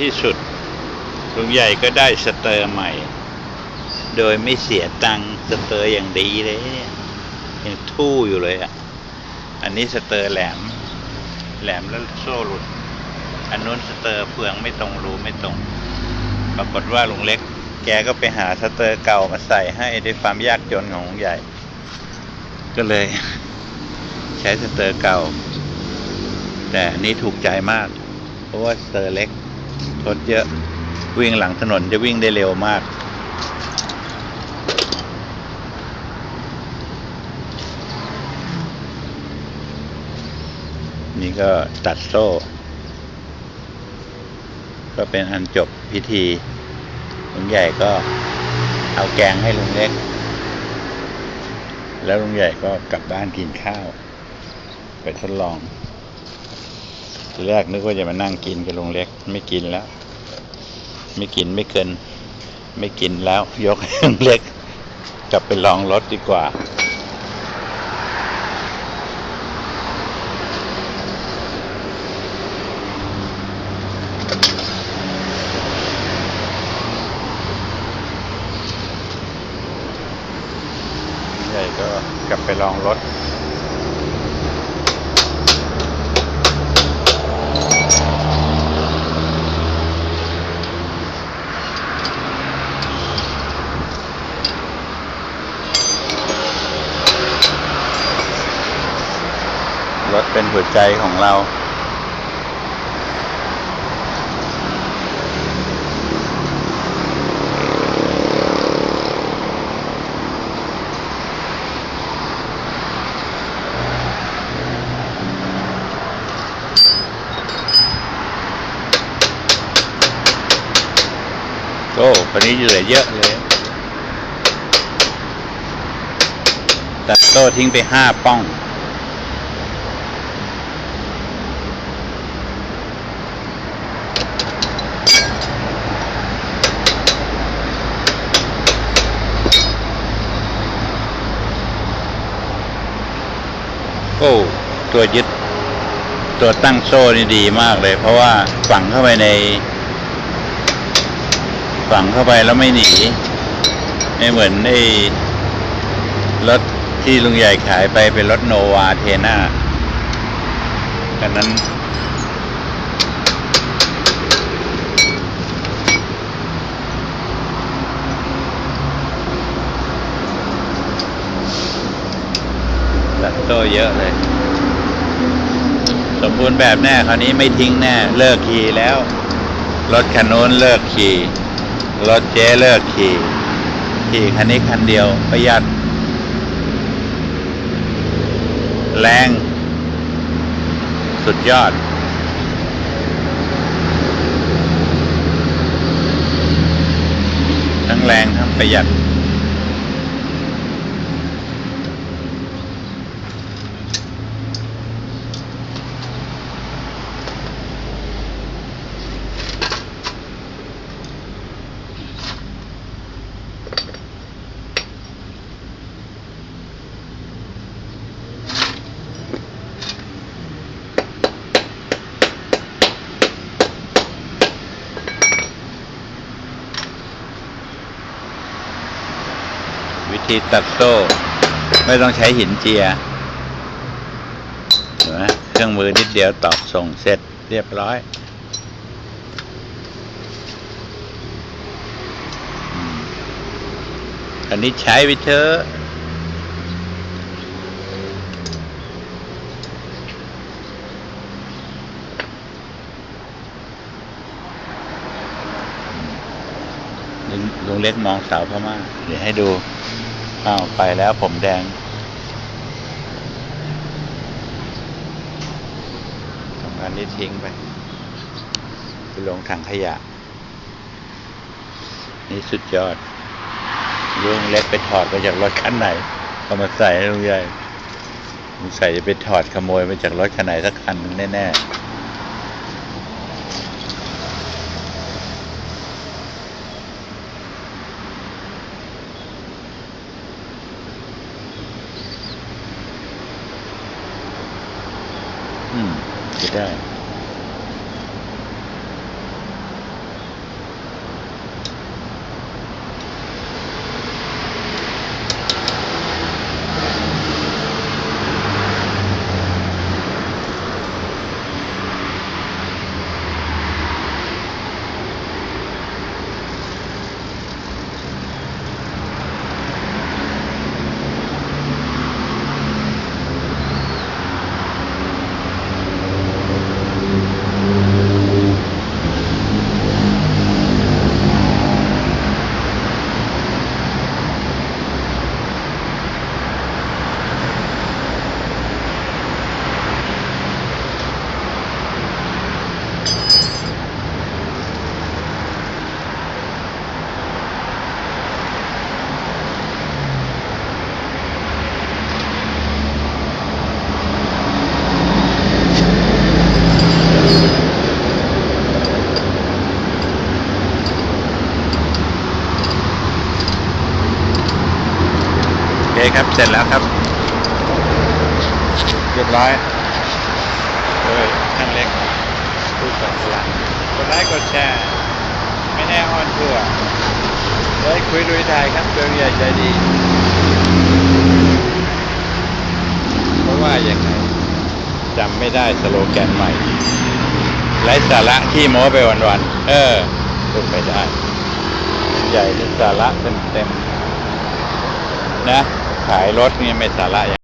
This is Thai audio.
ที่สุดลุงใหญ่ก็ได้สเตอร์ใหม่ โดยไม่เสียตังค์สเตอร์อย่างดีเลยเนี่ยยังทู่อยู่เลยอะ อันนี้สเตอร์แหลม แหลมแล้วโซ่หลุด อันนู้นสเตอร์เฟืองไม่ตรงรูไม่ตรง ปรากฏว่าลุงเล็ก แกก็ไปหาสเตอร์เก่ามาใส่ให้ด้วยความยากจนของลุงใหญ่ ก็เลย ใช้สเตอร์เก่า แต่อันนี้ถูกใจมาก เพราะว่าสเตอร์เล็ก รถเยอะวิ่งหลังถนนจะวิ่งได้เร็วมาก นี่ก็ตัดโซ่ ก็เป็นอันจบพิธีลุงใหญ่ก็เอาแกงให้ลุงเล็ก แล้วลุงใหญ่ก็กลับบ้านกินข้าว ไปทดลอง ทีแรกนึกว่าจะมานั่งกินกับลุงเล็ก ไม่กินแล้ว ไม่กินไม่เกิน ไม่กินแล้ว ยกให้ลุงเล็ก กลับไปลองรถดีกว่าใหญ่ก็กลับไปลองรถ รถเป็นหัวใจของเรา โอ้คนนี้เหลือเยอะเลยตัดโต้ทิ้งไปห้าป้อง โอ้ตัวยึดตัวตั้งโซ่นี่ดีมากเลย เพราะว่าฝังเข้าไปใน ฝังเข้าไปแล้วไม่หนี ไม่เหมือนไอ้รถที่ลุงใหญ่ขายไปเป็นรถโนวาเทน่ากันนั้น โตเยอะเลย สมบูรณ์แบบแน่คราวนี้ไม่ทิ้งแน่ เลิกขี่แล้ว รถคันโน้นเลิกขี่รถเจ๊เลิกขี่ขี่คันนี้คันเดียวประหยัด แรง สุดยอดทั้งแรงทั้งประหยัด ธีตัดโซ่ ไม่ต้องใช้หินเจียเห็นไหมเครื่องมือนิดเดียวตอกส่งเสร็จเรียบร้อยอันนี้ใช้ไปเถอะลุงลุงเล็กมองสาวพม่าเดี๋ยวให้ดู อ้าว ไปแล้วผมแดงสองอันนี้ทิ้งไปไปลงถังขยะ นี่สุดยอด ลุงเล็กไปถอดมาจากรถคันไหน เอามาใส่ให้ลุงใหญ่ลุงใส่จะไปถอดขโมยมาจากรถคันไหนสักคันหนึ่งแน่ๆ อื ครับ เสร็จแล้วครับ เรียบร้อยโดยท่านเล็กผู้สอนพลังกดไลค์กดแชร์ ไม่แน่ออนทัวร์เลยคุยดุยไทยครับเรื่องใหญ่ใจดี เพราะว่าอย่างไรจำไม่ได้สโลแกนใหม่ไร้สาระที่โม้ไปวันๆ เออพูดไปได้ ใหญ่ที่สาระเต็มๆนะ ขายรถนี่ไม่สาระอย่าง